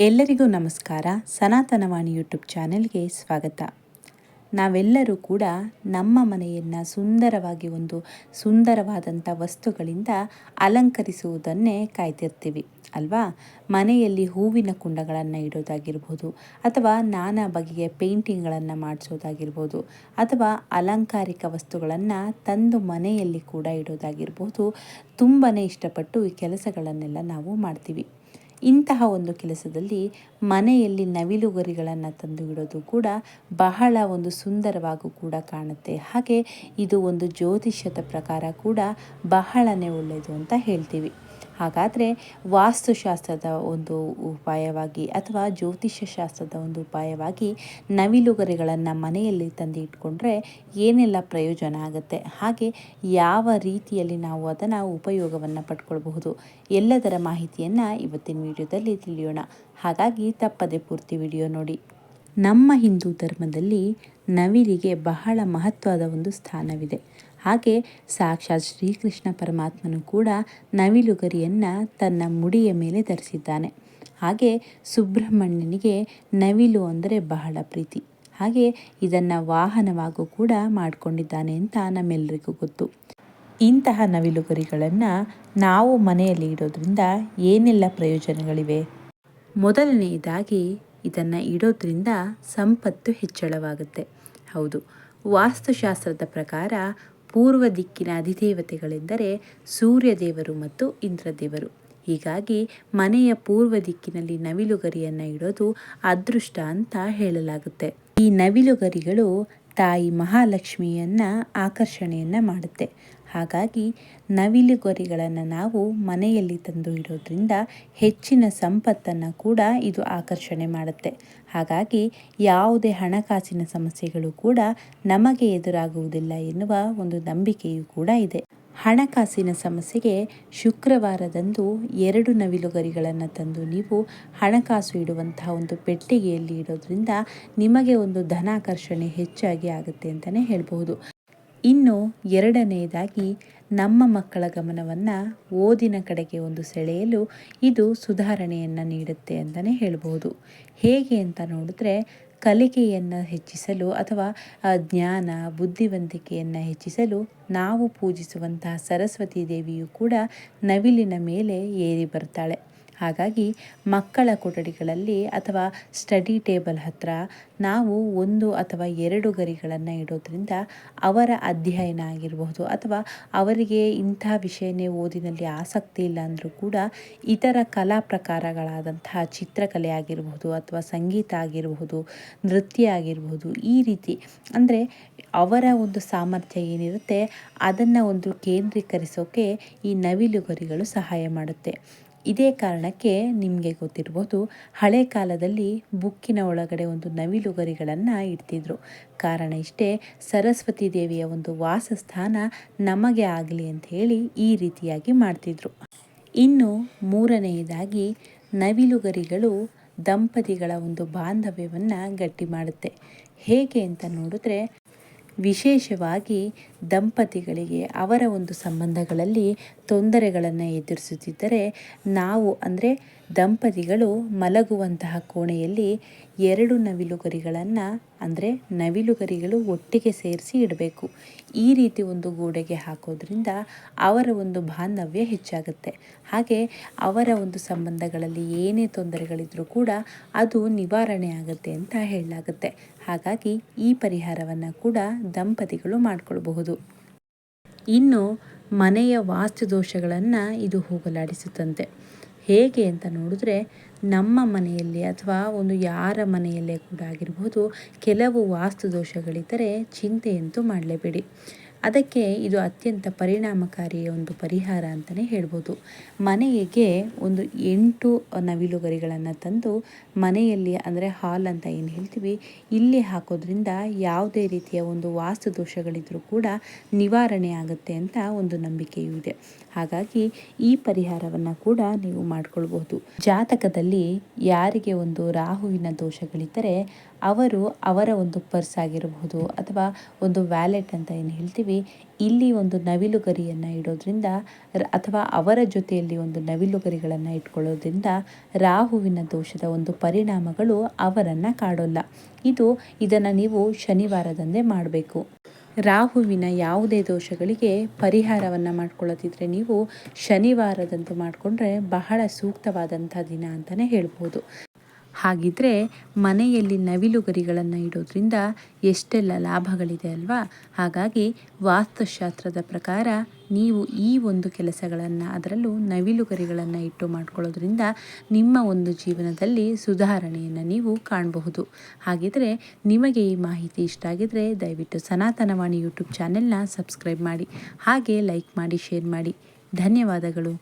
ಎಲ್ಲರಿಗೂ ನಮಸ್ಕಾರ. ಸನಾತನವಾಣಿ ಯೂಟ್ಯೂಬ್ ಚಾನೆಲ್ಗೆ ಸ್ವಾಗತ. ನಾವೆಲ್ಲರೂ ಕೂಡ ನಮ್ಮ ಮನೆಯನ್ನು ಸುಂದರವಾಗಿ ಒಂದು ಸುಂದರವಾದಂಥ ವಸ್ತುಗಳಿಂದ ಅಲಂಕರಿಸುವುದನ್ನೇ ಕಾಯ್ತಿರ್ತೀವಿ, ಅಲ್ವಾ? ಮನೆಯಲ್ಲಿ ಹೂವಿನ ಕುಂಡಗಳನ್ನು ಇಡೋದಾಗಿರ್ಬೋದು, ಅಥವಾ ನಾನಾ ಬಗೆಯ ಪೇಂಟಿಂಗ್ಗಳನ್ನು ಮಾಡಿಸೋದಾಗಿರ್ಬೋದು, ಅಥವಾ ಅಲಂಕಾರಿಕ ವಸ್ತುಗಳನ್ನು ತಂದು ಮನೆಯಲ್ಲಿ ಕೂಡ ಇಡೋದಾಗಿರ್ಬೋದು ತುಂಬಾ ಇಷ್ಟಪಟ್ಟು ಈ ಕೆಲಸಗಳನ್ನೆಲ್ಲ ನಾವು ಮಾಡ್ತೀವಿ. ಇಂತಹ ಒಂದು ಕೆಲಸದಲ್ಲಿ ಮನೆಯಲ್ಲಿ ನವಿಲುಗರಿಗಳನ್ನು ತಂದು ಇಡೋದು ಕೂಡ ಬಹಳ ಒಂದು ಸುಂದರವಾಗೂ ಕೂಡ ಕಾಣುತ್ತೆ. ಹಾಗೆ ಇದು ಒಂದು ಜ್ಯೋತಿಷ್ಯದ ಪ್ರಕಾರ ಕೂಡ ಬಹಳನೇ ಒಳ್ಳೆಯದು ಅಂತ ಹೇಳ್ತೀವಿ. ಹಾಗಾದರೆ ವಾಸ್ತುಶಾಸ್ತ್ರದ ಒಂದು ಉಪಾಯವಾಗಿ ಅಥವಾ ಜ್ಯೋತಿಷ್ಯ ಶಾಸ್ತ್ರದ ಒಂದು ಉಪಾಯವಾಗಿ ನವಿಲುಗರಿಗಳನ್ನು ಮನೆಯಲ್ಲಿ ತಂದು ಇಟ್ಕೊಂಡ್ರೆ ಏನೆಲ್ಲ ಪ್ರಯೋಜನ ಆಗುತ್ತೆ? ಹಾಗೆ ಯಾವ ರೀತಿಯಲ್ಲಿ ನಾವು ಅದನ್ನು ಉಪಯೋಗವನ್ನು ಪಡ್ಕೊಳ್ಬಹುದು? ಎಲ್ಲದರ ಮಾಹಿತಿಯನ್ನು ಇವತ್ತಿನ ವಿಡಿಯೋದಲ್ಲಿ ತಿಳಿಯೋಣ. ಹಾಗಾಗಿ ತಪ್ಪದೆ ಪೂರ್ತಿ ವಿಡಿಯೋ ನೋಡಿ. ನಮ್ಮ ಹಿಂದೂ ಧರ್ಮದಲ್ಲಿ ನವಿಲಿಗೆ ಬಹಳ ಮಹತ್ವದ ಒಂದು ಸ್ಥಾನವಿದೆ. ಹಾಗೆ ಸಾಕ್ಷಾತ್ ಶ್ರೀಕೃಷ್ಣ ಪರಮಾತ್ಮನು ಕೂಡ ನವಿಲುಗರಿಯನ್ನು ತನ್ನ ಮುಡಿಯ ಮೇಲೆ ಧರಿಸಿದ್ದಾನೆ. ಹಾಗೆ ಸುಬ್ರಹ್ಮಣ್ಯನಿಗೆ ನವಿಲು ಅಂದರೆ ಬಹಳ ಪ್ರೀತಿ. ಹಾಗೆ ಇದನ್ನು ವಾಹನವಾಗೂ ಕೂಡ ಮಾಡಿಕೊಂಡಿದ್ದಾನೆ ಅಂತ ನಮ್ಮೆಲ್ಲರಿಗೂ ಗೊತ್ತು. ಇಂತಹ ನವಿಲುಗರಿಗಳನ್ನು ನಾವು ಮನೆಯಲ್ಲಿ ಇಡೋದ್ರಿಂದ ಏನೆಲ್ಲ ಪ್ರಯೋಜನಗಳಿವೆ? ಮೊದಲನೆಯದಾಗಿ ಇದನ್ನು ಇಡೋದ್ರಿಂದ ಸಂಪತ್ತು ಹೆಚ್ಚಳವಾಗುತ್ತೆ. ಹೌದು, ವಾಸ್ತುಶಾಸ್ತ್ರದ ಪ್ರಕಾರ ಪೂರ್ವ ದಿಕ್ಕಿನ ಅಧಿದೇವತೆಗಳೆಂದರೆ ಸೂರ್ಯದೇವರು ಮತ್ತು ಇಂದ್ರದೇವರು. ಹೀಗಾಗಿ ಮನೆಯ ಪೂರ್ವ ದಿಕ್ಕಿನಲ್ಲಿ ನವಿಲುಗರಿಯನ್ನು ಇಡೋದು ಅದೃಷ್ಟ ಅಂತ ಹೇಳಲಾಗುತ್ತೆ. ಈ ನವಿಲುಗರಿಗಳು ತಾಯಿ ಮಹಾಲಕ್ಷ್ಮಿಯನ್ನ ಆಕರ್ಷಣೆಯನ್ನ ಮಾಡುತ್ತೆ. ಹಾಗಾಗಿ ನವಿಲು ನವಿಲುಗರಿಗಳನ್ನು ನಾವು ಮನೆಯಲ್ಲಿ ತಂದು ಇಡೋದ್ರಿಂದ ಹೆಚ್ಚಿನ ಸಂಪತ್ತನ್ನು ಕೂಡ ಇದು ಆಕರ್ಷಣೆ ಮಾಡುತ್ತೆ. ಹಾಗಾಗಿ ಯಾವುದೇ ಹಣಕಾಸಿನ ಸಮಸ್ಯೆಗಳು ಕೂಡ ನಮಗೆ ಎದುರಾಗುವುದಿಲ್ಲ ಎನ್ನುವ ಒಂದು ನಂಬಿಕೆಯೂ ಕೂಡ ಇದೆ. ಹಣಕಾಸಿನ ಸಮಸ್ಯೆಗೆ ಶುಕ್ರವಾರದಂದು ಎರಡು ನವಿಲುಗರಿಗಳನ್ನು ತಂದು ನೀವು ಹಣಕಾಸು ಇಡುವಂತಹ ಒಂದು ಪೆಟ್ಟಿಗೆಯಲ್ಲಿ ಇಡೋದ್ರಿಂದ ನಿಮಗೆ ಒಂದು ಧನಾಕರ್ಷಣೆ ಹೆಚ್ಚಾಗಿ ಆಗುತ್ತೆ ಅಂತಲೇ ಹೇಳ್ಬಹುದು. ಇನ್ನು ಎರಡನೆಯದಾಗಿ ನಮ್ಮ ಮಕ್ಕಳ ಗಮನವನ್ನು ಓದಿನ ಕಡೆಗೆ ಒಂದು ಸೆಳೆಯಲು ಇದು ಸುಧಾರಣೆಯನ್ನು ನೀಡುತ್ತೆ ಅಂತಲೇ ಹೇಳ್ಬೋದು. ಹೇಗೆ ಅಂತ ನೋಡಿದ್ರೆ ಕಲಿಕೆಯನ್ನು ಹೆಚ್ಚಿಸಲು ಅಥವಾ ಜ್ಞಾನ, ಬುದ್ಧಿವಂತಿಕೆಯನ್ನು ಹೆಚ್ಚಿಸಲು ನಾವು ಪೂಜಿಸುವಂತಹ ಸರಸ್ವತಿ ದೇವಿಯು ಕೂಡ ನವಿಲಿನ ಮೇಲೆ ಏರಿ ಬರ್ತಾಳೆ. ಹಾಗಾಗಿ ಮಕ್ಕಳ ಕೊಠಡಿಗಳಲ್ಲಿ ಅಥವಾ ಸ್ಟಡಿ ಟೇಬಲ್ ಹತ್ತಿರ ನಾವು ಒಂದು ಅಥವಾ ಎರಡು ಗರಿಗಳನ್ನು ಇಡೋದ್ರಿಂದ ಅವರ ಅಧ್ಯಯನ ಆಗಿರಬಹುದು ಅಥವಾ ಅವರಿಗೆ ಇಂಥ ವಿಷಯನೇ ಓದಿನಲ್ಲಿ ಆಸಕ್ತಿ ಇಲ್ಲ ಅಂದರೂ ಕೂಡ ಇತರ ಕಲಾ ಪ್ರಕಾರಗಳಾದಂತಹ ಚಿತ್ರಕಲೆ ಆಗಿರಬಹುದು ಅಥವಾ ಸಂಗೀತ ಆಗಿರಬಹುದು, ನೃತ್ಯ ಆಗಿರಬಹುದು ಈ ರೀತಿ ಅಂದರೆ ಅವರ ಒಂದು ಸಾಮರ್ಥ್ಯ ಏನಿರುತ್ತೆ ಅದನ್ನು ಒಂದು ಕೇಂದ್ರೀಕರಿಸೋಕೆ ಈ ನವಿಲುಗರಿಗಳು ಸಹಾಯ ಮಾಡುತ್ತೆ. ಇದೇ ಕಾರಣಕ್ಕೆ ನಿಮಗೆ ಗೊತ್ತಿರ್ಬೋದು, ಹಳೆ ಕಾಲದಲ್ಲಿ ಬುಕ್ಕಿನ ಒಳಗಡೆ ಒಂದು ನವಿಲುಗರಿಗಳನ್ನು ಇಡ್ತಿದ್ರು. ಕಾರಣ ಇಷ್ಟೇ, ಸರಸ್ವತಿ ದೇವಿಯ ಒಂದು ವಾಸಸ್ಥಾನ ನಮಗೆ ಆಗಲಿ ಅಂತ ಹೇಳಿ ಈ ರೀತಿಯಾಗಿ ಮಾಡ್ತಿದ್ರು. ಇನ್ನು ಮೂರನೆಯದಾಗಿ ನವಿಲುಗರಿಗಳು ದಂಪತಿಗಳ ಒಂದು ಬಾಂಧವ್ಯವನ್ನು ಗಟ್ಟಿ ಮಾಡುತ್ತೆ. ಹೇಗೆ ಅಂತ ನೋಡಿದ್ರೆ ವಿಶೇಷವಾಗಿ ದಂಪತಿಗಳಿಗೆ ಅವರ ಒಂದು ಸಂಬಂಧಗಳಲ್ಲಿ ತೊಂದರೆಗಳನ್ನು ಎದುರಿಸುತ್ತಿದ್ದರೆ ನಾವು ಅಂದರೆ ದಂಪತಿಗಳು ಮಲಗುವಂತಹ ಕೋಣೆಯಲ್ಲಿ ಎರಡು ನವಿಲುಗರಿಗಳನ್ನು ಅಂದರೆ ನವಿಲುಗರಿಗಳು ಒಟ್ಟಿಗೆ ಸೇರಿಸಿ ಇಡಬೇಕು. ಈ ರೀತಿ ಒಂದು ಗೋಡೆಗೆ ಹಾಕೋದ್ರಿಂದ ಅವರ ಒಂದು ಬಾಂಧವ್ಯ ಹೆಚ್ಚಾಗುತ್ತೆ. ಹಾಗೆ ಅವರ ಒಂದು ಸಂಬಂಧಗಳಲ್ಲಿ ಏನೇ ತೊಂದರೆಗಳಿದ್ರೂ ಕೂಡ ಅದು ನಿವಾರಣೆ ಆಗುತ್ತೆ ಅಂತ ಹೇಳಲಾಗುತ್ತೆ. ಹಾಗಾಗಿ ಈ ಪರಿಹಾರವನ್ನು ಕೂಡ ದಂಪತಿಗಳು ಮಾಡಿಕೊಳ್ಬಹುದು. ಇನ್ನು ಮನೆಯ ವಾಸ್ತು ದೋಷಗಳನ್ನು ಇದು ಹೋಗಲಾಡಿಸುತ್ತಂತೆ. ಹೇಗೆ ಅಂತ ನೋಡಿದ್ರೆ ನಮ್ಮ ಮನೆಯಲ್ಲಿ ಅಥವಾ ಒಂದು ಯಾರ ಮನೆಯಲ್ಲೇ ಕೂಡ ಆಗಿರ್ಬೋದು ಕೆಲವು ವಾಸ್ತು ದೋಷಗಳಿದ್ದರೆ ಚಿಂತೆಯಂತೂ ಮಾಡಲೇಬೇಡಿ. ಅದಕ್ಕೆ ಇದು ಅತ್ಯಂತ ಪರಿಣಾಮಕಾರಿ ಒಂದು ಪರಿಹಾರ ಅಂತಲೇ ಹೇಳ್ಬೋದು. ಮನೆಗೆ ಒಂದು ಎಂಟು ನವಿಲುಗರಿಗಳನ್ನು ತಂದು ಮನೆಯಲ್ಲಿ ಅಂದರೆ ಹಾಲ್ ಅಂತ ಏನು ಹೇಳ್ತೀವಿ, ಇಲ್ಲಿ ಹಾಕೋದ್ರಿಂದ ಯಾವುದೇ ರೀತಿಯ ಒಂದು ವಾಸ್ತು ದೋಷಗಳಿದ್ದರೂ ಕೂಡ ನಿವಾರಣೆ ಆಗುತ್ತೆ ಅಂತ ಒಂದು ನಂಬಿಕೆಯೂ ಇದೆ. ಹಾಗಾಗಿ ಈ ಪರಿಹಾರವನ್ನು ಕೂಡ ನೀವು ಮಾಡಿಕೊಳ್ಬಹುದು. ಜಾತಕದಲ್ಲಿ ಯಾರಿಗೆ ಒಂದು ರಾಹುವಿನ ದೋಷಗಳಿದ್ದರೆ ಅವರು ಅವರ ಒಂದು ಪರ್ಸ್ ಆಗಿರಬಹುದು ಅಥವಾ ಒಂದು ವ್ಯಾಲೆಟ್ ಅಂತ ಏನು ಹೇಳ್ತೀವಿ ಇಲ್ಲಿ ಒಂದು ನವಿಲು ಗರಿಯನ್ನು ಇಡೋದ್ರಿಂದ ಅಥವಾ ಅವರ ಜೊತೆಯಲ್ಲಿ ಒಂದು ನವಿಲು ಗರಿಗಳನ್ನು ಇಟ್ಕೊಳ್ಳೋದ್ರಿಂದ ರಾಹುವಿನ ದೋಷದ ಒಂದು ಪರಿಣಾಮಗಳು ಅವರನ್ನು ಕಾಡೋಲ್ಲ. ಇದು ಇದನ್ನು ನೀವು ಶನಿವಾರದಂದೇ ಮಾಡಬೇಕು. ರಾಹುವಿನ ಯಾವುದೇ ದೋಷಗಳಿಗೆ ಪರಿಹಾರವನ್ನು ಮಾಡ್ಕೊಳ್ಳೋದಿದ್ರೆ ನೀವು ಶನಿವಾರದಂದು ಮಾಡಿಕೊಂಡ್ರೆ ಬಹಳ ಸೂಕ್ತವಾದಂಥ ದಿನ ಅಂತಲೇ ಹೇಳ್ಬೋದು. ಹಾಗಿದ್ರೆ ಮನೆಯಲ್ಲಿ ನವಿಲುಗರಿಗಳನ್ನು ಇಡೋದ್ರಿಂದ ಎಷ್ಟೆಲ್ಲ ಲಾಭಗಳಿದೆ ಅಲ್ವಾ? ಹಾಗಾಗಿ ವಾಸ್ತುಶಾಸ್ತ್ರದ ಪ್ರಕಾರ ನೀವು ಈ ಒಂದು ಕೆಲಸಗಳನ್ನು ಅದರಲ್ಲೂ ನವಿಲುಗರಿಗಳನ್ನು ಇಟ್ಟು ಮಾಡ್ಕೊಳ್ಳೋದ್ರಿಂದ ನಿಮ್ಮ ಒಂದು ಜೀವನದಲ್ಲಿ ಸುಧಾರಣೆಯನ್ನು ನೀವು ಕಾಣಬಹುದು. ಹಾಗಿದ್ರೆ ನಿಮಗೆ ಈ ಮಾಹಿತಿ ಇಷ್ಟ ಆಗಿದ್ರೆ ದಯವಿಟ್ಟು ಸನಾತನವಾಣಿ ಯೂಟ್ಯೂಬ್ ಚಾನೆಲ್ನ ಸಬ್ಸ್ಕ್ರೈಬ್ ಮಾಡಿ, ಹಾಗೆ ಲೈಕ್ ಮಾಡಿ, ಶೇರ್ ಮಾಡಿ. ಧನ್ಯವಾದಗಳು.